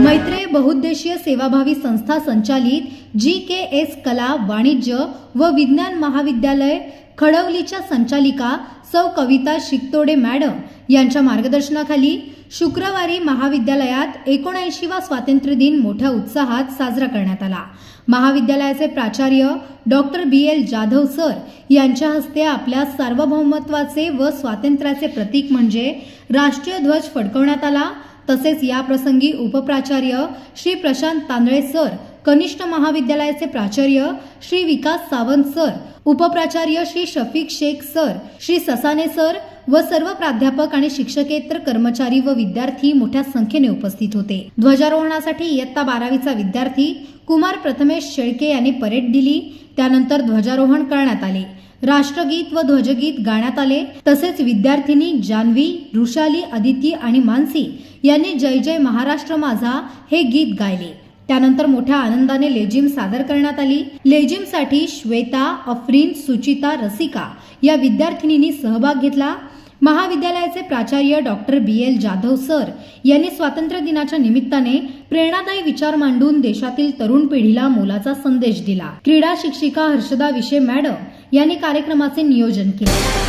मैत्रेय बहुउद्देशीय सेवाभावी संस्था संचालित जी के एस कला वाणिज्य व विज्ञान महाविद्यालय खडवलीच्या संचालिका सौ कविता शिकतोडे मॅडम यांच्या मार्गदर्शनाखाली शुक्रवारी महाविद्यालयात एकोणऐंशीवा स्वातंत्र्य दिन मोठ्या उत्साहात साजरा करण्यात आला. महाविद्यालयाचे प्राचार्य doctor B L Jadhav sir यांच्या हस्ते आपल्या सार्वभौमत्वाचे व स्वातंत्र्याचे प्रतीक म्हणजे राष्ट्रीय ध्वज फडकवण्यात आला. तसेच याप्रसंगी उपप्राचार्य श्री प्रशांत तांदळे सर कनिष्ठ महाविद्यालयाचे प्राचार्य श्री विकास सावंत सर उपप्राचार्य श्री शफीक शेख सर श्री ससाने सर व सर्व प्राध्यापक आणि शिक्षकेतर कर्मचारी व विद्यार्थी मोठ्या संख्येने उपस्थित होते. ध्वजारोहणासाठी इयत्ता बारावीचा विद्यार्थी कुमार प्रथमेश शेळके यांनी परेड दिली. त्यानंतर ध्वजारोहण करण्यात आले. राष्ट्रगीत व ध्वजगीत गाण्यात आले. तसेच विद्यार्थिनी जान्हवी ऋषाली अदिती आणि मानसी यांनी जय जय महाराष्ट्र माझा हे गीत गायले. त्यानंतर मोठ्या आनंदाने लेझिम सादर करण्यात आली. लेझिमसाठी श्वेता अफरीन सुचिता रसिका या विद्यार्थिनींनी सहभाग घेतला. महाविद्यालयाचे प्राचार्य doctor B L Jadhav sir यांनी स्वातंत्र्य दिनाच्या निमित्ताने प्रेरणादायी विचार मांडून देशातील तरुण पिढीला मोलाचा संदेश दिला. क्रीडा शिक्षिका हर्षदा विशे मॅडम यांनी कार्यक्रमाचे नियोजन केले.